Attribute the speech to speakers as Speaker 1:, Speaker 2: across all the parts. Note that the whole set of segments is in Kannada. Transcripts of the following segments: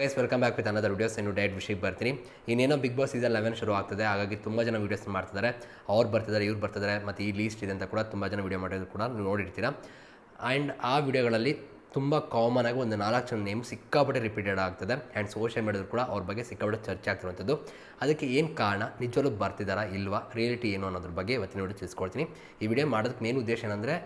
Speaker 1: Guys welcome back with another videos ಇನ್ನು ಡೈಟ್ ವಿಷಯಕ್ಕೆ ಬರ್ತೀನಿ. ಇನ್ನೇನೋ ಬಿಗ್ ಬಾಸ್ ಸೀಸನ್ ಲೆವೆನ್ ಶುರು ಆಗ್ತದೆ. ಹಾಗಾಗಿ ತುಂಬ ಜನ ವೀಡಿಯೋಸ್ ಮಾಡ್ತಿದ್ದಾರೆ. ಅವ್ರು ಬರ್ತಿದ್ದಾರೆ ಇವ್ರು ಬರ್ತಿದ್ದಾರೆ ಮತ್ತು ಈ ಲೀಸ್ಟ್ ಇದೆ ಅಂತ ಕೂಡ ತುಂಬ ಜನ ವೀಡಿಯೋ ಮಾಡೋದು ಕೂಡ ನೋಡಿರ್ತೀರ. ಆ್ಯಂಡ್ ಆ ವಿಡಿಯೋಗಳಲ್ಲಿ ತುಂಬ ಕಾಮನ್ ಆಗಿ ಒಂದು ನಾಲ್ಕು ಜನ ನೇಮ್ ಸಿಕ್ಕಾಪಟ್ಟೆ ರಿಪೀಟೆಡ್ ಆಗ್ತದೆ. ಆ್ಯಂಡ್ ಸೋಷಿಯಲ್ ಮೀಡಿಯಾದಲ್ಲಿ ಕೂಡ ಅವ್ರ ಬಗ್ಗೆ ಸಿಕ್ಕಾಪಟ್ಟೆ ಚರ್ಚೆ ಆಗ್ತಿರುವಂಥದ್ದು. ಅದಕ್ಕೆ ಏನು ಕಾರಣ? ನಿಜವಲ್ಲೂ ಬರ್ತಿದ್ದಾರಾ ಇಲ್ವಾ? ರಿಯಾಲಿಟಿ ಏನು ಅನ್ನೋದ್ರ ಬಗ್ಗೆ ಇವತ್ತಿನ ವಿಡಿಯೋ ತಿಳಿಸ್ಕೊಳ್ತೀನಿ ಈ ವಿಡಿಯೋ ಮಾಡೋದಕ್ಕೆ ಮೇನ್ ಉದ್ದೇಶ ಏನಂದರೆ,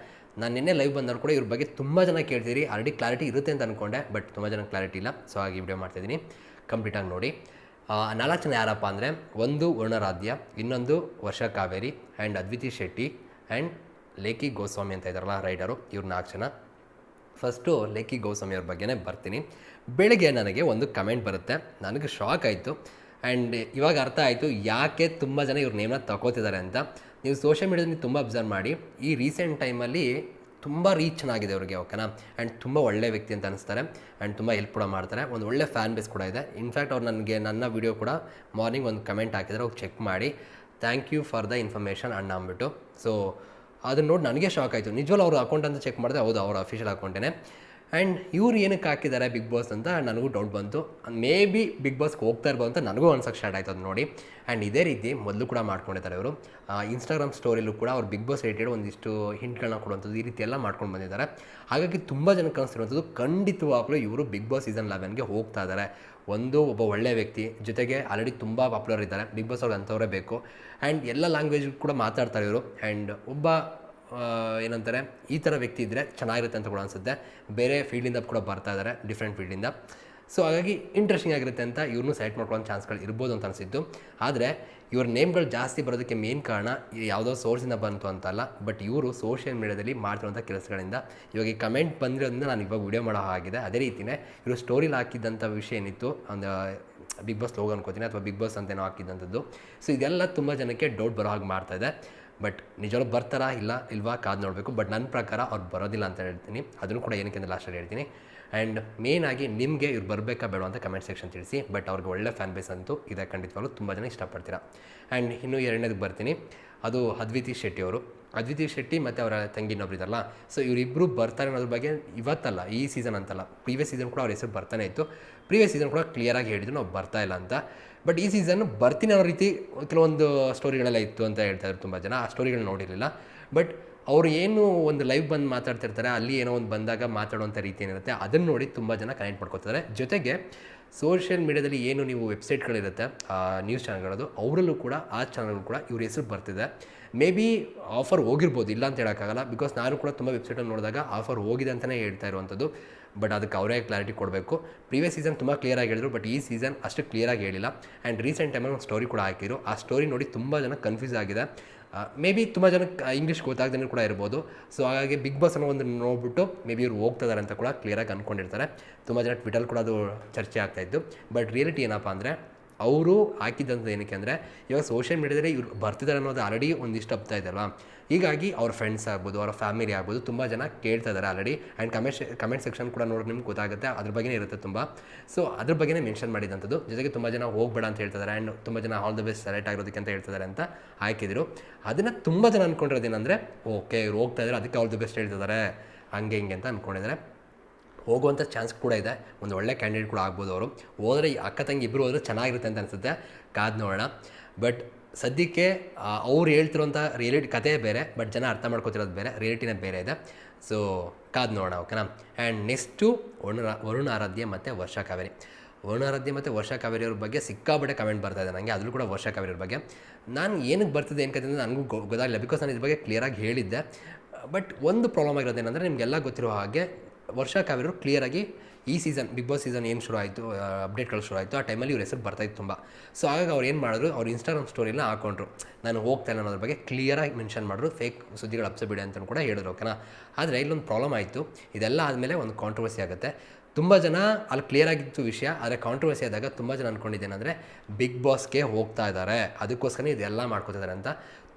Speaker 1: ನಾನು ನಿನ್ನೆ ಲೈವ್ ಬಂದರೂ ಕೂಡ ಇವ್ರ ಬಗ್ಗೆ ತುಂಬ ಜನ ಕೇಳ್ತೀರಿ ಆಲ್ರೆಡಿ ಕ್ಲಾರಿಟಿ ಇರುತ್ತೆ ಅಂತ ಅಂದ್ಕೊಂಡೆ ಬಟ್ ತುಂಬ ಜನ ಕ್ಲಾರಿಟಿ ಇಲ್ಲ. ಸೊ ಹಾಗೆ ವಿಡಿಯೋ ಮಾಡ್ತಾಯಿದ್ದೀನಿ ಕಂಪ್ಲೀಟಾಗಿ ನೋಡಿ. ನಾಲ್ಕು ಜನ ಯಾರಪ್ಪ ಅಂದರೆ, ಒಂದು ವರ್ಣರಾಧ್ಯ, ಇನ್ನೊಂದು ವರ್ಷ ಕಾವೇರಿ ಆ್ಯಂಡ್ ಅದ್ವಿತಿ ಶೆಟ್ಟಿ ಆ್ಯಂಡ್ ಲೇಖಿ ಗೋಸ್ವಾಮಿ ಅಂತ ಇದ್ದಾರಲ್ಲ ರೈಡರು ಇವ್ರು ನಾಲ್ಕು ಜನ. ಫಸ್ಟು ಲೇಖಿ ಗೋಸ್ವಾಮಿ ಅವ್ರ ಬಗ್ಗೆನೇ ಬರ್ತೀನಿ. ಬೆಳಗ್ಗೆ ನನಗೆ ಒಂದು ಕಮೆಂಟ್ ಬರುತ್ತೆ. ನನಗೆ ಶಾಕ್ ಆಯಿತು. ಆ್ಯಂಡ್ ಇವಾಗ ಅರ್ಥ ಆಯಿತು ಯಾಕೆ ತುಂಬ ಜನ ಇವ್ರ ನೇಮ್ನ ತಗೋತಿದ್ದಾರೆ ಅಂತ. ನೀವು ಸೋಷಿಯಲ್ ಮೀಡಿಯಾದಲ್ಲಿ ತುಂಬ ಅಬ್ಸರ್ವ್ ಮಾಡಿ. ಈ ರೀಸೆಂಟ್ ಟೈಮಲ್ಲಿ ತುಂಬ ರೀಚ್ ಚೆನ್ನಾಗಿದೆ ಅವ್ರಿಗೆ, ಓಕೆನಾ? ಆ್ಯಂಡ್ ತುಂಬ ಒಳ್ಳೆ ವ್ಯಕ್ತಿ ಅಂತ ಅನಿಸ್ತಾರೆ. ಆ್ಯಂಡ್ ತುಂಬ ಹೆಲ್ಪ್ ಕೂಡ ಮಾಡ್ತಾರೆ. ಒಂದು ಒಳ್ಳೆ ಫ್ಯಾನ್ ಬೇಸ್ ಕೂಡ ಇದೆ. ಇನ್ಫ್ಯಾಕ್ಟ್ ಅವ್ರು ನನಗೆ ನನ್ನ ವಿಡಿಯೋ ಕೂಡ ಮಾರ್ನಿಂಗ್ ಒಂದು ಕಮೆಂಟ್ ಹಾಕಿದ್ರೆ ಅವ್ರು ಚೆಕ್ ಮಾಡಿ. Thank you for the information ಅಣ್ಣ ಅಂದ್ಬಿಟ್ಟು. ಸೊ ಅದನ್ನ ನೋಡಿ ನನಗೆ ಶಾಕ್ ಆಯಿತು. ನಿಜವಲ್ಲ ಅವ್ರ ಅಕೌಂಟ್ ಅಂತ ಚೆಕ್ ಮಾಡಿದೆ ಹೌದು, ಅವರ ಅಫಿಷಿಯಲ್ ಅಕೌಂಟೇನೆ ಆ್ಯಂಡ್ ಇವ್ರು ಏನಕ್ಕೆ ಹಾಕಿದ್ದಾರೆ ಬಿಗ್ ಬಾಸ್ ಅಂತ ನನಗೂ ಡೌಟ್ ಬಂತು. ಮೇ ಬಿ ಬಿಗ್ ಬಾಸ್ಗೆ ಹೋಗ್ತಾ ಇರ್ಬೋದು ಅಂತ ನನಗೂ ಅನ್ಸೋಕ್ಕೆ ಸ್ಟಾರ್ಟ್ ಆಯ್ತು ನೋಡಿ. ಆ್ಯಂಡ್ ಇದೇ ರೀತಿ ಮೊದಲು ಕೂಡ ಮಾಡ್ಕೊಂಡಿದ್ದಾರೆ ಇವರು. ಇನ್ಸ್ಟಾಗ್ರಾಮ್ ಸ್ಟೋರಿಲೂ ಕೂಡ ಅವ್ರು ಬಿಗ್ ಬಾಸ್ ರಿಲೇಟೆಡ್ ಒಂದಿಷ್ಟು ಹಿಂಟ್ಗಳನ್ನ ಕೊಡುವಂಥದ್ದು ಈ ರೀತಿ ಎಲ್ಲ ಮಾಡ್ಕೊಂಡು ಬಂದಿದ್ದಾರೆ. ಹಾಗಾಗಿ ತುಂಬ ಜನ ಕನಿಸ್ತಿರುವಂಥದ್ದು ಖಂಡಿತವಾಗ್ಲೂ ಇವರು ಬಿಗ್ ಬಾಸ್ ಸೀಸನ್ ಲೆವೆನ್ಗೆ ಹೋಗ್ತಾ ಇದ್ದಾರೆ. ಒಂದು ಒಬ್ಬ ಒಳ್ಳೆಯ ವ್ಯಕ್ತಿ, ಜೊತೆಗೆ ಆಲ್ರೆಡಿ ತುಂಬ ಪಾಪ್ಯುಲರ್ ಇದ್ದಾರೆ. ಬಿಗ್ ಬಾಸ್ ಅವ್ರು ಅಂಥವರೇ ಬೇಕು. ಆ್ಯಂಡ್ ಎಲ್ಲ ಲ್ಯಾಂಗ್ವೇಜ್ ಕೂಡ ಮಾತಾಡ್ತಾರೆ ಇವರು. ಆ್ಯಂಡ್ ಒಬ್ಬ ಏನಂತಾರೆ, ಈ ಥರ ವ್ಯಕ್ತಿ ಇದ್ದರೆ ಚೆನ್ನಾಗಿರುತ್ತೆ ಅಂತ ಕೂಡ ಅನಿಸುತ್ತೆ. ಬೇರೆ ಫೀಲ್ಡಿಂದ ಕೂಡ ಬರ್ತಾ ಇದ್ದಾರೆ ಡಿಫ್ರೆಂಟ್ ಫೀಲ್ಡಿಂದ ಸೊ ಹಾಗಾಗಿ ಇಂಟ್ರೆಸ್ಟಿಂಗ್ ಆಗಿರುತ್ತೆ ಅಂತ ಇವ್ರನ್ನೂ ಸೆಲೆಕ್ಟ್ ಮಾಡ್ಕೊಳ್ಳೋ ಚಾನ್ಸ್ಗಳು ಇರ್ಬೋದು ಅಂತ ಅನಿಸಿದ್ದು. ಆದರೆ, ಇವ್ರ ನೇಮ್ಗಳು ಜಾಸ್ತಿ ಬರೋದಕ್ಕೆ ಮೇನ್ ಕಾರಣ ಯಾವುದೋ ಸೋರ್ಸಿಂದ ಬಂತು ಅಂತಲ್ಲ ಬಟ್ ಇವರು ಸೋಷಿಯಲ್ ಮೀಡಿಯಾದಲ್ಲಿ ಮಾಡ್ತಿರುವಂಥ ಕೆಲಸಗಳಿಂದ. ಇವಾಗ ಈ ಕಮೆಂಟ್ ಬಂದಿರೋದ್ರಿಂದ ನಾನು ಇವಾಗ ವಿಡಿಯೋ ಮಾಡೋ ಆಗಿದೆ ಅದೇ ರೀತಿಯೇ ಇವರು ಸ್ಟೋರಿಲಿ ಹಾಕಿದ್ದಂಥ ವಿಷಯ ಏನಿತ್ತು, ಒಂದು ಬಿಗ್ ಬಾಸ್ ಲೋಗ ಅನ್ಕೋತೀನಿ ಅಥವಾ ಬಿಗ್ ಬಾಸ್ ಅಂತೇನೋ ಹಾಕಿದ್ದಂಥದ್ದು ಸೊ ಇದೆಲ್ಲ ತುಂಬ ಜನಕ್ಕೆ ಡೌಟ್ ಬರೋ ಹಾಗೆ ಮಾಡ್ತಾ ಇದೆ. ಬಟ್ ನಿಜವಾಗ್ಲೂ ಬರ್ತಾರಾ ಇಲ್ಲ ಇಲ್ವಾ ಕಾದು ನೋಡಬೇಕು. ಬಟ್ ನನ್ನ ಪ್ರಕಾರ ಅವ್ರು ಬರೋದಿಲ್ಲ ಅಂತ ಹೇಳ್ತೀನಿ. ಅದನ್ನು ಕೂಡ ಏನಕ್ಕೆ ಅಂತ ಲಾಸ್ಟಲ್ಲಿ ಹೇಳ್ತೀನಿ. ಆ್ಯಂಡ್ ಮೇನ್ ಆಗಿ ನಿಮಗೆ ಇವ್ರು ಬರಬೇಕಾ ಬೇಡ ಅಂತ ಕಮೆಂಟ್ ಸೆಕ್ಷನ್ ತಿಳಿಸಿ ಬಟ್ ಅವ್ರಿಗೆ ಒಳ್ಳೆ ಫ್ಯಾನ್ ಬೇಸ್ ಅಂತೂ ಇದೆ ಖಂಡಿತವಾಗ್ಲೂ ತುಂಬ ಜನ ಇಷ್ಟಪಡ್ತೀರಾ. ಆ್ಯಂಡ್ ಇನ್ನೂ ಎರಡನೇದಕ್ಕೆ ಬರ್ತೀನಿ. ಅದು ಅದ್ವಿತಿ ಶೆಟ್ಟಿ ಅವರು. ಅದ್ವಿತಿ ಶೆಟ್ಟಿ ಮತ್ತು ಅವರ ತಂಗಿ ಇನ್ನೊಬ್ರು ಇದ್ದಾರಲ್ಲ ಸೊ ಇವರಿಬ್ಬರು ಬರ್ತಾರೆ ಅನ್ನೋದ್ರ ಬಗ್ಗೆ ಇವತ್ತಲ್ಲ, ಈ ಸೀಸನ್ ಅಂತಲ್ಲ. ಪ್ರೀವಿಯಸ್ ಸೀಸನ್ ಕೂಡ ಅವ್ರ ಹೆಸರು ಬರ್ತಾನೆ ಇತ್ತು. ಪ್ರೀವಿಯಸ್ ಸೀಸನ್ ಕೂಡ ಕ್ಲಿಯರಾಗಿ ಹೇಳಿದ್ರು, ನಾವು ಬರ್ತಾ ಇಲ್ಲ ಅಂತ. ಬಟ್ ಈ ಸೀಸನ್ ಬರ್ತೀನಿ ಅನ್ನೋ ರೀತಿ ಕೆಲವೊಂದು ಸ್ಟೋರಿಗಳೆಲ್ಲ ಇತ್ತು ಅಂತ ಹೇಳ್ತಾ ಇದ್ರು ತುಂಬ ಜನ. ಆ ಸ್ಟೋರಿಗಳನ್ನ ನೋಡಿರಲಿಲ್ಲ. ಬಟ್ ಅವರು ಏನು ಒಂದು ಲೈವ್ ಬಂದು ಮಾತಾಡ್ತಿರ್ತಾರೆ, ಅಲ್ಲಿ ಏನೋ ಒಂದು ಬಂದಾಗ ಮಾತಾಡುವಂಥ ರೀತಿ ಏನಿರುತ್ತೆ ಅದನ್ನು ನೋಡಿ ತುಂಬ ಜನ ಕನೆಕ್ಟ್ ಮಾಡ್ಕೋತಾರೆ ಜೊತೆಗೆ ಸೋಷಿಯಲ್ ಮೀಡ್ಯಾದಲ್ಲಿ ಏನು ನೀವು ವೆಬ್ಸೈಟ್ಗಳಿರುತ್ತೆ ನ್ಯೂಸ್ ಚಾನಲ್ಗಳದು ಅವರಲ್ಲೂ ಕೂಡ, ಆ ಚಾನಲ್ಗಳು ಕೂಡ ಇವ್ರ ಹೆಸರು ಬರ್ತಿದೆ. ಮೇ ಬಿ ಆಫರ್ ಹೋಗಿರ್ಬೋದು, ಇಲ್ಲ ಅಂತ ಹೇಳೋಕ್ಕಾಗಲ್ಲ ಬಿಕಾಸ್ ನಾನು ಕೂಡ ತುಂಬ ವೆಬ್ಸೈಟಲ್ಲಿ ನೋಡಿದಾಗ ಆಫರ್ ಹೋಗಿದೆ ಅಂತಲೇ ಹೇಳ್ತಾ ಇರುವಂಥದ್ದು ಬಟ್ ಅದಕ್ಕೆ ಅವರೇ ಕ್ಲಾರಿಟಿ ಕೊಡಬೇಕು. ಪ್ರೀವಿಯಸ್ ಸೀಸನ್ ತುಂಬ ಕ್ಲಿಯರಾಗಿ ಹೇಳಿದ್ರು, ಬಟ್ ಈ ಸೀಸನ್ ಅಷ್ಟು ಕ್ಲಿಯರಾಗಿ ಹೇಳಿಲ್ಲ. ಆ್ಯಂಡ್ ರೀಸೆಂಟ್ ಟೈಮಲ್ಲಿ ಒಂದು ಸ್ಟೋರಿ ಕೂಡ ಹಾಕಿದ್ರು. ಆ ಸ್ಟೋರಿ ನೋಡಿ ತುಂಬ ಜನ ಕನ್ಫ್ಯೂಸ್ ಆಗಿದೆ. ಮೇ ಬಿ ತುಂಬ ಜನಕ್ಕೆ ಇಂಗ್ಲೀಷ್ ಗೊತ್ತಾಗ್ದೇ ಕೂಡ ಇರ್ಬೋದು. ಸೊ ಹಾಗಾಗಿ ಬಿಗ್ ಬಾಸ್ ಅನ್ನೋ ಒಂದು ನೋಡ್ಬಿಟ್ಟು ಮೇ ಬಿ ಇವ್ರು ಹೋಗ್ತಿದ್ದಾರೆ ಅಂತ ಕೂಡ ಕ್ಲಿಯರಾಗಿ ಅಂದ್ಕೊಂಡಿರ್ತಾರೆ ತುಂಬ ಜನ ಟ್ವಿಟರ್ ಕೂಡ ಅದು ಚರ್ಚೆ ಆಗ್ತಾಯಿತ್ತು ಬಟ್ ರಿಯಾಲಿಟಿ ಏನಪ್ಪ ಅಂದರೆ ಅವರು ಹಾಕಿದ್ದಂಥ ಏನಕ್ಕೆ ಅಂದರೆ, ಇವಾಗ ಸೋಷಿಯಲ್ ಮೀಡಿಯಾದಲ್ಲಿ ಇವ್ರು ಬರ್ತಿದ್ದಾರೆ ಅನ್ನೋದು ಆಲ್ರೆಡಿ ಒಂದಿಷ್ಟು ಹಬ್ತಾ ಇದೆಯಲ್ಲ ಹೀಗಾಗಿ ಅವ್ರ ಫ್ರೆಂಡ್ಸ್ ಆಗ್ಬೋದು, ಅವರ ಫ್ಯಾಮಿಲಿ ಆಗ್ಬೋದು, ತುಂಬ ಜನ ಕೇಳ್ತಾ ಇದ್ದಾರೆ already and comment comment section ಕೂಡ ನೋಡಿ ನಿಮ್ಗೆ ಗೊತ್ತಾಗುತ್ತೆ, ಅದ್ರ ಬಗ್ಗೆನೇ ಇರುತ್ತೆ ತುಂಬ. ಸೊ ಅದ್ರ ಬಗ್ಗೆನೇ ಮೆನ್ಷನ್ ಮಾಡಿದಂಥದ್ದು. ಜೊತೆಗೆ ತುಂಬ ಜನ ಹೋಗಬೇಡ ಅಂತ ಹೇಳ್ತಿದ್ದಾರೆ ಆ್ಯಂಡ್ ತುಂಬ ಜನ ಆಲ್ ದ ಬೆಸ್ಟ್ ಸೆಲೆಕ್ಟ್ ಆಗಿರೋದಕ್ಕೆ ಅಂತ ಹೇಳ್ತಿದ್ದಾರೆ ಅಂತ ಹಾಕಿದ್ರು. ಅದನ್ನು ತುಂಬ ಜನ ಅಂದ್ಕೊಂಡಿರೋದು ಏನಂದರೆ ಓಕೆ ಇವ್ರು ಹೋಗ್ತಾ ಇದ್ದಾರೆ ಅದಕ್ಕೆ ಆಲ್ ದ ಬೆಸ್ಟ್ ಹೇಳ್ತಿದ್ದಾರೆ ಹಂಗೆ ಹಿಂಗೆ ಅಂತ ಅಂದ್ಕೊಂಡಿದ್ದಾರೆ ಹೋಗುವಂಥ ಚಾನ್ಸ್ ಕೂಡ ಇದೆ. ಒಂದು ಒಳ್ಳೆ ಕ್ಯಾಂಡಿಡೇಟ್ ಕೂಡ ಆಗ್ಬೋದು ಅವರು. ಹೋದರೆ ಅಕ್ಕ ತಂಗಿ ಇಬ್ಬರು ಹೋದರೆ ಚೆನ್ನಾಗಿರುತ್ತೆ ಅಂತ ಅನಿಸುತ್ತೆ. ಕಾದು ನೋಡೋಣ. ಬಟ್ ಸದ್ಯಕ್ಕೆ ಅವ್ರು ಹೇಳ್ತಿರುವಂಥ ರಿಯಾಲಿಟಿ ಕಥೆ ಬೇರೆ, ಬಟ್ ಜನ ಅರ್ಥ ಮಾಡ್ಕೊತಿರೋದು ಬೇರೆ. ರಿಯಾಲಿಟಿನೇ ಬೇರೆ ಇದೆ. ಸೊ ಕಾದು ನೋಡೋಣ, ಓಕೆನಾ? ಆ್ಯಂಡ್ ನೆಕ್ಸ್ಟು ವರುಣ ವರುಣ ಆರಾಧ್ಯ ಮತ್ತು ವರ್ಷಾ ಕಾವೇರಿ. ವರುಣ ಆರಾಧ್ಯ ಮತ್ತು ವರ್ಷಾ ಕಾವೇರಿ ಅವ್ರ ಬಗ್ಗೆ ಸಿಕ್ಕಾಪಟ್ಟೆ ಕಮೆಂಟ್ ಬರ್ತಾ ಇದೆ ನನಗೆ ಅದರಲ್ಲೂ ಕೂಡ ವರ್ಷಾ ಕಾವೇರಿ ಬಗ್ಗೆ. ನಾನು ಏನಕ್ಕೆ ಬರ್ತಿದೆ ಏನಕ್ಕೆ ಅಂತ ನನಗೂ ಗೊತ್ತಾಗಲಿಲ್ಲ. ಬಿಕಾಸ್ ನಾನು ಇದ್ರ ಬಗ್ಗೆ ಕ್ಲಿಯರಾಗಿ ಹೇಳಿದ್ದೆ. ಬಟ್ ಒಂದು ಪ್ರಾಬ್ಲಮ್ ಆಗಿರೋದೇನೆಂದರೆ ನಿಮಗೆಲ್ಲ ಗೊತ್ತಿರೋ ಹಾಗೆ ವರ್ಷ ಕಾವೇರು ಕ್ಲಿಯರಾಗಿ ಈ ಸೀಸನ್ ಬಿಗ್ ಬಾಸ್ ಸೀಸನ್ ಏನು ಶುರು ಆಯಿತು ಅಪ್ಡೇಟ್ಗಳು ಶುರು ಆಯಿತು, ಆ ಟೈಮಲ್ಲಿ ಇವ್ರ ಹೆಸರು ಬರ್ತಾಯಿತ್ತು ತುಂಬ. ಸೊ ಹಾಗಾಗಿ ಅವ್ರು ಏನು ಮಾಡಿದ್ರು, ಅವ್ರು ಇನ್ಸ್ಟಾಗ್ರಾಮ್ ಸ್ಟೋರಿನ ಹಾಕೊಂಡ್ರು. ನಾನು ಹೋಗ್ತಾ ಇಲ್ಲ ಅನ್ನೋದ್ರ ಬಗ್ಗೆ ಕ್ಲಿಯರಾಗಿ ಮೆನ್ಷನ್ ಮಾಡಿದ್ರು ಫೇಕ್ ಸುದ್ದಿಗಳು ಅಪ್ಸಬಿಡಿ ಅಂತ ಕೂಡ ಹೇಳಿದ್ರು ಓಕೆನಾ ಆದರೆ ಇಲ್ಲೊಂದು ಪ್ರಾಬ್ಲಮ್ ಆಯಿತು. ಇದೆಲ್ಲ ಆದಮೇಲೆ ಒಂದು ಕಾಂಟ್ರವರ್ಸಿ ಆಗುತ್ತೆ. ತುಂಬ ಜನ ಅಲ್ಲಿ ಕ್ಲಿಯರ್ ಆಗಿತ್ತು ವಿಷಯ, ಆದರೆ ಕಾಂಟ್ರವರ್ಸಿ ಆದಾಗ ತುಂಬ ಜನ ಅಂದ್ಕೊಂಡಿದ್ದೇನೆಂದರೆ ಬಿಗ್ ಬಾಸ್ಗೆ ಹೋಗ್ತಾ ಇದ್ದಾರೆ. ಅದಕ್ಕೋಸ್ಕರ ಇದೆಲ್ಲ ಮಾಡ್ಕೋತಿದ್ದಾರೆ ಅಂತ.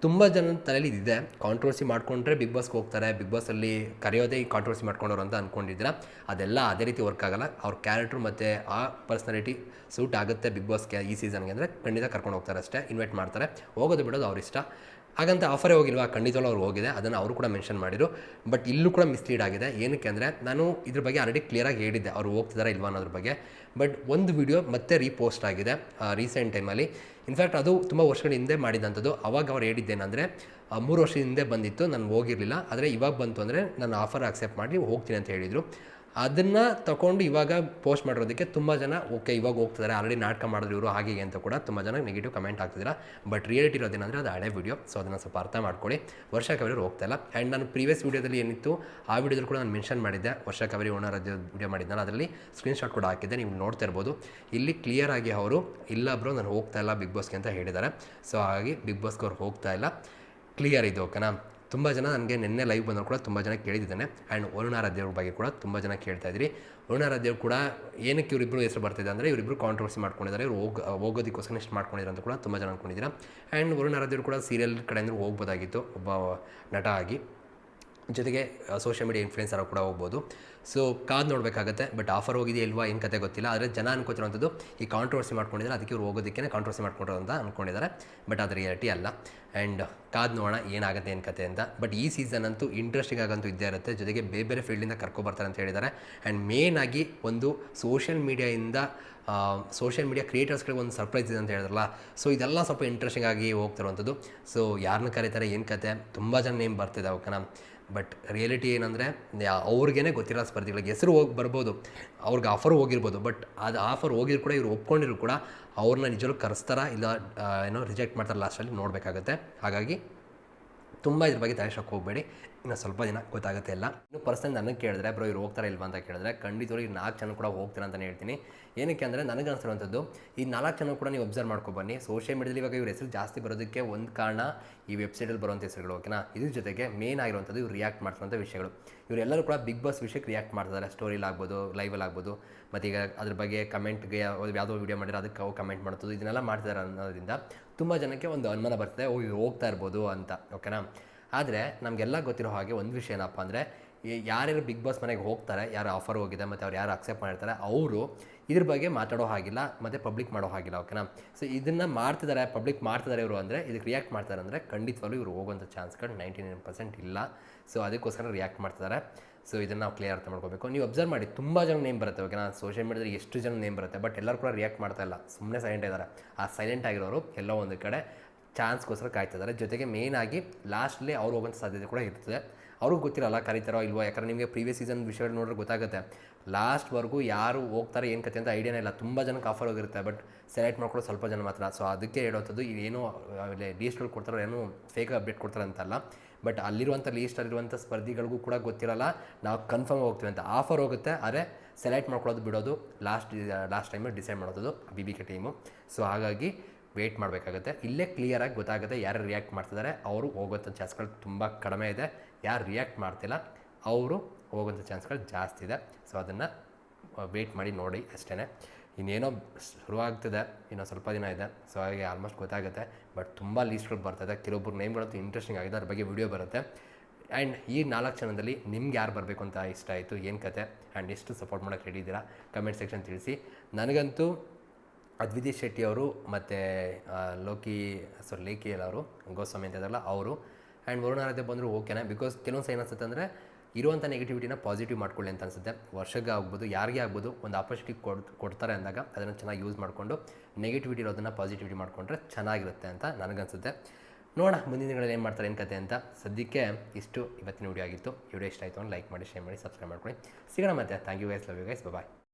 Speaker 1: ತುಂಬ ಜನ ತಲೆಯಲ್ಲಿ ಇದಿದೆ. ಕಾಂಟ್ರವರ್ಸಿ ಮಾಡ್ಕೊಂಡ್ರೆ ಬಿಗ್ ಬಾಸ್ಗೆ ಹೋಗ್ತಾರೆ. ಬಿಗ್ ಬಾಸಲ್ಲಿ ಕರೆಯೋದೇ ಈ ಕಾಂಟ್ರವರ್ಸಿ ಮಾಡ್ಕೊಂಡವ್ರು ಅಂತ ಅಂದ್ಕೊಂಡಿದ್ದೀರಾ ಅದೆಲ್ಲ ಅದೇ ರೀತಿ ವರ್ಕ್ ಆಗಲ್ಲ. ಅವ್ರ ಕ್ಯಾರೆಕ್ಟ್ರು ಮತ್ತು ಆ ಪರ್ಸ್ನಾಲಿಟಿ ಸೂಟ್ ಆಗುತ್ತೆ ಬಿಗ್ ಬಾಸ್ಗೆ ಈ ಸೀಸನ್ಗೆ ಅಂದರೆ ಖಂಡಿತ ಕರ್ಕೊಂಡು ಹೋಗ್ತಾರೆ ಅಷ್ಟೇ. ಇನ್ವೈಟ್ ಮಾಡ್ತಾರೆ. ಹೋಗೋದು ಬಿಡೋದು ಅವ್ರ ಇಷ್ಟ ಹಾಗಂತ ಆಫರೇ ಹೋಗಿಲ್ವಾ? ಖಂಡಿತವಾಗ್ಲೂ ಅವ್ರು ಹೋಗಿದೆ. ಅದನ್ನು ಅವರು ಕೂಡ ಮೆನ್ಷನ್ ಮಾಡಿದ್ರು. ಬಟ್ ಇಲ್ಲೂ ಕೂಡ ಮಿಸ್ಲೀಡ್ ಆಗಿದೆ. ಏನಕ್ಕೆ ಅಂದರೆ, ನಾನು ಇದ್ರ ಬಗ್ಗೆ ಆಲ್ರೆಡಿ ಕ್ಲಿಯರಾಗಿ ಹೇಳಿದ್ದೆ. ಅವ್ರು ಹೋಗ್ತಿದಾರ ಇಲ್ವಾ ಅನ್ನೋದ್ರ ಬಗ್ಗೆ. ಬಟ್ ಒಂದು ವಿಡಿಯೋ ಮತ್ತೆ ರೀಪೋಸ್ಟ್ ಆಗಿದೆ ರೀಸೆಂಟ್ ಟೈಮಲ್ಲಿ ಇನ್ಫ್ಯಾಕ್ಟ್ ಅದು ತುಂಬ ವರ್ಷಗಳ ಹಿಂದೆ ಮಾಡಿದಂಥದ್ದು. ಅವಾಗ ಅವ್ರು ಹೇಳಿದ್ದೇನೆಂದರೆ ಮೂರು ವರ್ಷದ ಹಿಂದೆ ಬಂದಿತ್ತು. ನಾನು ಹೋಗಿರಲಿಲ್ಲ. ಆದರೆ ಇವಾಗ ಬಂತು ಅಂದರೆ ನಾನು ಆಫರ್ ಅಕ್ಸೆಪ್ಟ್ ಮಾಡಿ ಹೋಗ್ತೀನಿ ಅಂತ ಹೇಳಿದರು. ಅದನ್ನು ತಗೊಂಡು ಇವಾಗ ಪೋಸ್ಟ್ ಮಾಡಿರೋದಕ್ಕೆ ತುಂಬ ಜನ ಓಕೆ ಇವಾಗ ಹೋಗ್ತಿದ್ದಾರೆ ಆಲ್ರೆಡಿ ನಾಟಕ ಮಾಡಿದ್ರು ಇವರು ಹಾಗೆ ಅಂತ ಕೂಡ ತುಂಬ ಜನ ನೆಗೆಟಿವ್ ಕಮೆಂಟ್ ಆಗ್ತಿದ್ದೀರಾ ಬಟ್ ರಿಯಾಲಿಟಿ ಇರೋದೇನಂದರೆ ಅದು ಹಳೆ ವಿಡಿಯೋ ಸೊ ಅದನ್ನು ಸ್ವಲ್ಪ ಅರ್ಥ ಮಾಡ್ಕೊಳ್ಳಿ. ವರ್ಷ ಕವರಿ ಹೋಗ್ತಾ ಇಲ್ಲ. ಆ್ಯಂಡ್ ನಾನು ಪ್ರೀವಿಯಸ್ ವೀಡಿಯೋದಲ್ಲಿ ಏನಿತ್ತು, ಆ ವೀಡಿಯೋದಲ್ಲಿ ಕೂಡ ನಾನು ಮೆನ್ಷನ್ ಮಾಡಿದ್ದೆ. ವರ್ಷ ಕವರಿ ಓನರ್ ವಿಡಿಯೋ ಮಾಡಿದ್ನಲ್ಲ, ಅದರಲ್ಲಿ ಸ್ಕ್ರೀನ್ಶಾಟ್ ಕೂಡ ಹಾಕಿದ್ದೆ, ನೀವು ನೋಡ್ತಾ ಇರ್ಬೋದು. ಇಲ್ಲಿ ಕ್ಲಿಯರ್ ಆಗಿ ಅವರು, ಇಲ್ಲ ಬ್ರೋ, ನಾನು ಹೋಗ್ತಾ ಇಲ್ಲ ಬಿಗ್ ಬಾಸ್ಗೆ ಅಂತ ಹೇಳಿದ್ದಾರೆ. ಸೊ ಹಾಗಾಗಿ ಬಿಗ್ ಬಾಸ್ಗೆ ಅವ್ರು ಹೋಗ್ತಾ ಇಲ್ಲ. ಕ್ಲಿಯರ್ ಇದು ಓಕೆನಾ ತುಂಬ ಜನ ನನಗೆ ನಿನ್ನೆ ಲೈವ್ ಬಂದರೂ ಕೂಡ ತುಂಬ ಜನ ಕೇಳಿದ್ದಾನೆ ಆ್ಯಂಡ್ ವರುಣಾರಾಧ್ಯವ್ರ ಬಗ್ಗೆ ಕೂಡ ತುಂಬ ಜನ ಕೇಳ್ತಾ ವರುಣಾರ ವರುಣಾರಾಧ್ಯವ್ರು ಕೂಡ ಏನಕ್ಕೆ ಇವರಿಬ್ಬರು ಹೆಸರು ಬರ್ತಿದೆ ಅಂದರೆ ಇವರಿಬ್ಬರು ಕಾಂಟ್ರವರ್ಸಿ ಮಾಡ್ಕೊಂಡಿದ್ದಾರೆ. ಇವರು ಹೋಗಿ, ಹೋಗೋದಕ್ಕೋಸ್ಕರ ಇಷ್ಟು ಮಾಡ್ಕೊಂಡಿದ್ದಾರೆ ಅಂತ ಕೂಡ ತುಂಬ ಜನ ಅಂದ್ಕೊಂಡಿದ್ದೀರಾ ಆ್ಯಂಡ್ ವರುಣಾರಾಧ್ಯವ್ರು ಕೂಡ ಸೀರಿಯಲ್ ಕಡೆಯಿಂದ ಹೋಗ್ಬೋದಾಗಿತ್ತು. ಒಬ್ಬ ನಟ ಆಗಿ. ಜೊತೆಗೆ ಸೋಷಿಯಲ್ ಮೀಡಿಯಾ ಇನ್ಫ್ಲುಯೆನ್ಸರ್ ಕೂಡ ಹೋಗ್ಬೋದು. ಸೊ ಕಾದ್ ನೋಡಬೇಕಾಗತ್ತೆ ಬಟ್ ಆಫರ್ ಹೋಗಿದೆಯಾ ಇಲ್ವಾ, ಏನು ಕತೆ ಗೊತ್ತಿಲ್ಲ. ಆದರೆ ಜನ ಅನ್ಕೋತಿರೋಂಥದ್ದು, ಈ ಕಾಂಟ್ರವರ್ಸಿ ಮಾಡ್ಕೊಂಡಿದ್ದಾರೆ, ಅದಕ್ಕೆ ಇವ್ರು ಹೋಗೋದಕ್ಕೆ ಕಾಂಟ್ರವರ್ಸಿ ಮಾಡ್ಕೊಂಡ್ರು ಅಂತ ಅಂದ್ಕೊಂಡಿದ್ದಾರೆ ಬಟ್ ಅದು ರಿಯಾಲಿಟಿ ಅಲ್ಲ. ಆ್ಯಂಡ್ ಕಾದ್ ನೋಡೋಣ, ಏನಾಗುತ್ತೆ, ಏನು ಕತೆ ಅಂತ. ಬಟ್ ಈ ಸೀಸನ್ ಅಂತೂ ಇಂಟ್ರೆಸ್ಟಿಂಗ್ ಆಗಂತೂ ಇದ್ದೇ ಇರುತ್ತೆ. ಜೊತೆಗೆ ಬೇರೆ ಬೇರೆ ಫೀಲ್ಡಿಂದ ಕರ್ಕೊಬರ್ತಾರೆ ಅಂತ ಹೇಳಿದ್ದಾರೆ. ಆ್ಯಂಡ್ ಮೇನ್ ಆಗಿ ಒಂದು ಸೋಷಿಯಲ್ ಮೀಡಿಯಾಯಿಂದ ಸೋಷಿಯಲ್ ಮೀಡಿಯಾ ಕ್ರಿಯೇಟರ್ಸ್ಗಳಿಗೆ ಒಂದು ಸರ್ಪ್ರೈಸ್ ಇದೆ ಅಂತ ಹೇಳಿದ್ರಲ್ಲ. ಸೊ ಇದೆಲ್ಲ ಸ್ವಲ್ಪ ಇಂಟ್ರೆಸ್ಟಿಂಗ್ ಆಗಿ ಹೋಗ್ತಿರುವಂಥದ್ದು. ಸೊ ಯಾರನ್ನ ಕರೀತಾರೆ, ಏನು ಕತೆ? ತುಂಬ ಜನ ನೇಮ್ ಬರ್ತಿದೆ ಓಕೆನಾ ಬಟ್ ರಿಯಾಲಿಟಿ ಏನಂದರೆ ಅವ್ರಿಗೇನೆ ಗೊತ್ತಿರೋ ಸ್ಪರ್ಧಿಗಳಿಗೆ ಹೆಸರು ಹೋಗಿ ಬರ್ಬೋದು. ಅವ್ರಿಗೆ ಆಫರ್ ಹೋಗಿರ್ಬೋದು. ಬಟ್ ಅದು ಆಫರ್ ಹೋಗಿದ್ರು ಕೂಡ ಇವ್ರು ಒಪ್ಕೊಂಡಿರು ಕೂಡ ಅವ್ರನ್ನ ನಿಜವೂ ಕರೆಸ್ತಾರ ಇಲ್ಲ ಏನೋ ರಿಜೆಕ್ಟ್ ಮಾಡ್ತಾರೆ ಲಾಸ್ಟಲ್ಲಿ ನೋಡಬೇಕಾಗತ್ತೆ. ಹಾಗಾಗಿ ತುಂಬ ಇದ್ರ ಬಗ್ಗೆ ತಯಾರಿಸೋಕೆ ಹೋಗಬೇಡಿ. ಇನ್ನು ಸ್ವಲ್ಪ ದಿನ ಗೊತ್ತಾಗುತ್ತೆ ಎಲ್ಲ. ಇನ್ನು ಪರ್ಸನಲ್ ನನಗೆ ಕೇಳಿದ್ರೆ, ಬ್ರೋ ಇವ್ರು ಹೋಗ್ತಾರೆ ಇಲ್ವಾ? ಅಂತ ಕೇಳಿದ್ರೆ ಖಂಡಿತವಾಗಿ ನಾಲ್ಕು ಜನ ಕೂಡ ಹೋಗ್ತಾರೆ ಅಂತಲೇ ಹೇಳ್ತೀನಿ. ಏನಕ್ಕೆ ಅಂದರೆ ನನಗೆ ಅನಿಸಿರುವಂಥದ್ದು, ಈ ನಾಲ್ಕು ಜನ ಕೂಡ ನೀವು ಅಬ್ಸರ್ವ್ ಮಾಡ್ಕೊ ಬನ್ನಿ. ಸೋಷಿಯಲ್ ಮೀಡಿಯಾದಲ್ಲಿ ಇವಾಗ ಇವ್ರ ಹೆಸರು ಜಾಸ್ತಿ ಬರೋದಕ್ಕೆ ಒಂದು ಕಾರಣ ಈ ವೆಬ್ಸೈಟಲ್ಲಿ ಬರುವಂಥ ಹೆಸರುಗಳು ಓಕೆನಾ ಇದ್ರ ಜೊತೆಗೆ ಮೇನ್ ಆಗಿರುವಂಥದ್ದು ಇವ್ರು ರಿಯಾಕ್ಟ್ ಮಾಡ್ತಿರೋಂಥ ವಿಷಯಗಳು. ಇವರೆಲ್ಲರೂ ಕೂಡ ಬಿಗ್ ಬಾಸ್ ವಿಷಯಕ್ಕೆ ರಿಯಾಕ್ಟ್ ಮಾಡ್ತಿದ್ದಾರೆ. ಸ್ಟೋರಿಲಿ ಆಗ್ಬೋದು ಲೈವಲ್ಲಿ ಆಗ್ಬೋದು. ಮತ್ತು ಈಗ ಅದ್ರ ಬಗ್ಗೆ ಕಮೆಂಟ್ಗೆ ಯಾವುದೋ ವೀಡಿಯೋ ಮಾಡಿದ್ರೆ ಅದಕ್ಕೆ ಅವು ಕಮೆಂಟ್ ಮಾಡ್ತದ್ದು ಇದನ್ನೆಲ್ಲ ಮಾಡ್ತಿದ್ದಾರೆ ಅನ್ನೋದ್ರಿಂದ ತುಂಬ ಜನಕ್ಕೆ ಒಂದು ಅನುಮಾನ ಬರ್ತದೆ, ಓ, ಇವ್ರು ಹೋಗ್ತಾ ಇರ್ಬೋದು ಅಂತ ಓಕೆನಾ ಆದರೆ ನಮಗೆಲ್ಲ ಗೊತ್ತಿರೋ ಹಾಗೆ ಒಂದು ವಿಷಯ ಏನಪ್ಪ ಅಂದರೆ ಯಾರ್ಯಾರು ಬಿಗ್ ಬಾಸ್ ಮನೆಗೆ ಹೋಗ್ತಾರೆ, ಯಾರು ಆಫರ್ ಹೋಗಿದೆ, ಮತ್ತು ಅವ್ರು ಯಾರು ಅಕ್ಸೆಪ್ಟ್ ಮಾಡಿರ್ತಾರೆ, ಅವರು ಇದ್ರ ಬಗ್ಗೆ ಮಾತಾಡೋ ಹಾಗಿಲ್ಲ, ಮತ್ತು ಪಬ್ಲಿಕ್ ಮಾಡೋ ಹಾಗಿಲ್ಲ ಓಕೆನಾ ಸೊ ಇದನ್ನು ಮಾಡ್ತಿದ್ದಾರೆ ಪಬ್ಲಿಕ್ ಮಾಡ್ತಿದ್ದಾರೆ ಇವರು ಅಂದರೆ ಇದಕ್ಕೆ ರಿಯಾಕ್ಟ್ ಮಾಡ್ತಾರೆ ಅಂದರೆ ಖಂಡಿತವಾಗ್ಲೂ ಇವರು ಹೋಗುವಂಥ ಚಾನ್ಸ್ಗಳು ನೈಂಟಿ ನೈನ್ ಪರ್ಸೆಂಟ್ ಇಲ್ಲ. ಸೊ ಅದಕ್ಕೋಸ್ಕರ ರಿಯಾಕ್ಟ್ ಮಾಡ್ತಿದ್ದಾರೆ ಸೊ ಇದನ್ನು ನಾವು ಕ್ಲಿಯರ್ ಅರ್ಥ ಮಾಡ್ಕೋಬೇಕು. ನೀವು ಅಬ್ಸರ್ವ್ ಮಾಡಿ, ತುಂಬ ಜನ ನೇಮ್ ಬರುತ್ತೆ ಓಕೆನಾ ಸೋಷಿಯಲ್ ಮೀಡಿಯಾದಲ್ಲಿ ಎಷ್ಟು ಜನ ನೇಮ್ ಬರುತ್ತೆ ಬಟ್ ಎಲ್ಲರೂ ಕೂಡ ರಿಯಾಕ್ಟ್ ಮಾಡ್ತಾ ಇಲ್ಲ. ಸುಮ್ಮನೆ ಸೈಲೆಂಟ್ ಇದ್ದಾರೆ. ಆ ಸೈಲೆಂಟ್ ಆಗಿರೋರು ಎಲ್ಲೋ ಒಂದು ಕಡೆ ಚಾನ್ಸ್ಗೋಸ್ಕರ ಕಾಯ್ತಿದ್ದಾರೆ. ಜೊತೆಗೆ ಮೇನ್ ಆಗಿ ಲಾಸ್ಟ್ಲಿ ಅವ್ರು ಹೋಗೋಂಥ ಸಾಧ್ಯತೆ ಕೂಡ ಇರ್ತದೆ. ಅವ್ರಿಗೂ ಗೊತ್ತಿರಲ್ಲ ಕರೀತಾರೋ ಇಲ್ವೋ, ಯಾಕಂದ್ರೆ ನಿಮಗೆ ಪ್ರೀವಿಯಸ್ ಸೀಸನ್ ವಿಷಯಗಳು ನೋಡಿದ್ರೆ ಗೊತ್ತಾಗುತ್ತೆ. ಲಾಸ್ಟ್ವರೆಗೂ ಯಾರು ಹೋಗ್ತಾರೆ, ಏನು ಕತೆ ಅಂತ ಐಡಿಯಾನೇ ಇಲ್ಲ. ತುಂಬ ಜನಕ್ಕೆ ಆಫರ್ ಹೋಗಿರುತ್ತೆ ಬಟ್ ಸೆಲೆಕ್ಟ್ ಮಾಡ್ಕೊಳ್ಳೋ ಸ್ವಲ್ಪ ಜನ ಮಾತ್ರ. ಸೊ ಅದಕ್ಕೆ ಹೇಳೋಂಥದ್ದು ಇದೇನೋ ಲೀಸ್ಟ್ಗಳು ಕೊಡ್ತಾರೋ, ಏನು ಫೇಕ್ ಅಪ್ಡೇಟ್ ಕೊಡ್ತಾರೆ ಅಂತಲ್ಲ. ಬಟ್ ಅಲ್ಲಿರುವಂಥ ಲೀಸ್ಟಲ್ಲಿರುವಂಥ ಸ್ಪರ್ಧಿಗಳಿಗೂ ಕೂಡ ಗೊತ್ತಿರಲ್ಲ. ನಾವು ಕನ್ಫರ್ಮ್ ಹೋಗ್ತೀವಿ ಅಂತ. ಆಫರ್ ಹೋಗುತ್ತೆ, ಆದರೆ ಸೆಲೆಕ್ಟ್ ಮಾಡ್ಕೊಳ್ಳೋದು ಬಿಡೋದು ಲಾಸ್ಟ್ ಲಾಸ್ಟ್ ಟೈಮಲ್ಲಿ ಡಿಸೈಡ್ ಮಾಡೋದು B B K team so ಹಾಗಾಗಿ ವೆಯ್ಟ್ ಮಾಡಬೇಕಾಗುತ್ತೆ. ಇಲ್ಲೇ ಕ್ಲಿಯರಾಗಿ ಗೊತ್ತಾಗುತ್ತೆ ಯಾರು ರಿಯಾಕ್ಟ್ ಮಾಡ್ತಿದ್ದಾರೆ. ಅವರು ಹೋಗೋಂಥ ಚಾನ್ಸ್ಗಳು ತುಂಬ ಕಡಿಮೆ ಇದೆ. ಯಾರು ರಿಯಾಕ್ಟ್ ಮಾಡ್ತಿಲ್ಲ, ಅವರು ಹೋಗೋಂಥ ಚಾನ್ಸ್ಗಳು ಜಾಸ್ತಿ ಇದೆ. ಸೊ ಅದನ್ನು ವೆಯ್ಟ್ ಮಾಡಿ ನೋಡಿ ಅಷ್ಟೇ ಇನ್ನೇನೋ ಶುರುವಾಗ್ತಿದೆ ಇನ್ನೊಂದು ಸ್ವಲ್ಪ ದಿನ ಇದೆ. ಸೊ ಹಾಗೆ ಆಲ್ಮೋಸ್ಟ್ ಗೊತ್ತಾಗುತ್ತೆ. ಬಟ್ ತುಂಬ ಲೀಸ್ಟ್ಗಳು ಬರ್ತದೆ ಕೆಲವೊಬ್ಬರು ನೇಮ್ಗಳಂತೂ ಇಂಟ್ರೆಸ್ಟಿಂಗ್ ಆಗಿದೆ. ಅದ್ರ ಬಗ್ಗೆ ವಿಡಿಯೋ ಬರುತ್ತೆ. ಆ್ಯಂಡ್ ಈ ನಾಲ್ಕು ಜನದಲ್ಲಿ ನಿಮ್ಗೆ ಯಾರು ಬರಬೇಕು ಅಂತ ಇಷ್ಟ ಆಯಿತು? ಏನು ಕತೆ? ಆ್ಯಂಡ್ ಎಷ್ಟು ಸಪೋರ್ಟ್ ಮಾಡೋಕ್ಕೆ ರೆಡಿ ಇದ್ದೀರಾ? ಕಮೆಂಟ್ ಸೆಕ್ಷನ್ ತಿಳಿಸಿ. ನನಗಂತೂ ಅದ್ವಿತಿ ಶೆಟ್ಟಿ ಅವರು ಮತ್ತು ಲೋಕಿ ಸಾರಿ ಲೇಖಿ ಅವರು, ಗೋಸ್ವಾಮಿ ಅಂತ ಇದ್ದಾರಲ್ಲ ಅವರು ಆ್ಯಂಡ್ ವರುಣಾರಾಧ್ಯ ಬಂದರು ಓಕೆನಾ ಬಿಕಾಸ್ ಕೆಲವೊಂದು ಸಹ ಏನಿಸುತ್ತೆ ಅಂದರೆ ಇರುವಂಥ ನೆಗೆಟಿವಿಟಿನ ಪಾಸಿಟಿವ್ ಮಾಡ್ಕೊಳ್ಳಿ ಅಂತ ಅನಿಸುತ್ತೆ. ವರ್ಷಕ್ಕೆ ಆಗ್ಬೋದು, ಯಾರಿಗೆ ಆಗ್ಬೋದು, ಒಂದು ಆಪರ್ಚುನಿಟಿ ಕೊಡ್, ಕೊಡ್ತಾರೆ ಅಂದಾಗ ಅದನ್ನು ಚೆನ್ನಾಗಿ ಯೂಸ್ ಮಾಡಿಕೊಂಡು ನೆಗೆಟಿವಿಟಿ ಇರೋದನ್ನು ಪಾಸಿಟಿವಿಟಿ ಮಾಡಿಕೊಂಡ್ರೆ ಚೆನ್ನಾಗಿರುತ್ತೆ ಅಂತ ನನಗನ್ಸುತ್ತೆ. ನೋಡೋಣ, ಮುಂದಿನ ದಿನಗಳಲ್ಲಿ ಏನು ಮಾಡ್ತಾರೆ, ಏನು ಕತೆ ಅಂತ. ಸದ್ಯಕ್ಕೆ ಇಷ್ಟು. ಇವತ್ತಿನ ವಿಡಿಯೋ ಆಗಿತ್ತು. ವಿಡಿಯೋ ಇಷ್ಟ ಆಯಿತು ಲೈಕ್ ಮಾಡಿ ಶೇರ್ ಮಾಡಿ ಸಬ್ಸ್ಕ್ರೈಬ್ ಮಾಡ್ಕೊಳ್ಳಿ. ಸಿಗೋಣ ಮತ್ತೆ. Thank you guys love you guys bye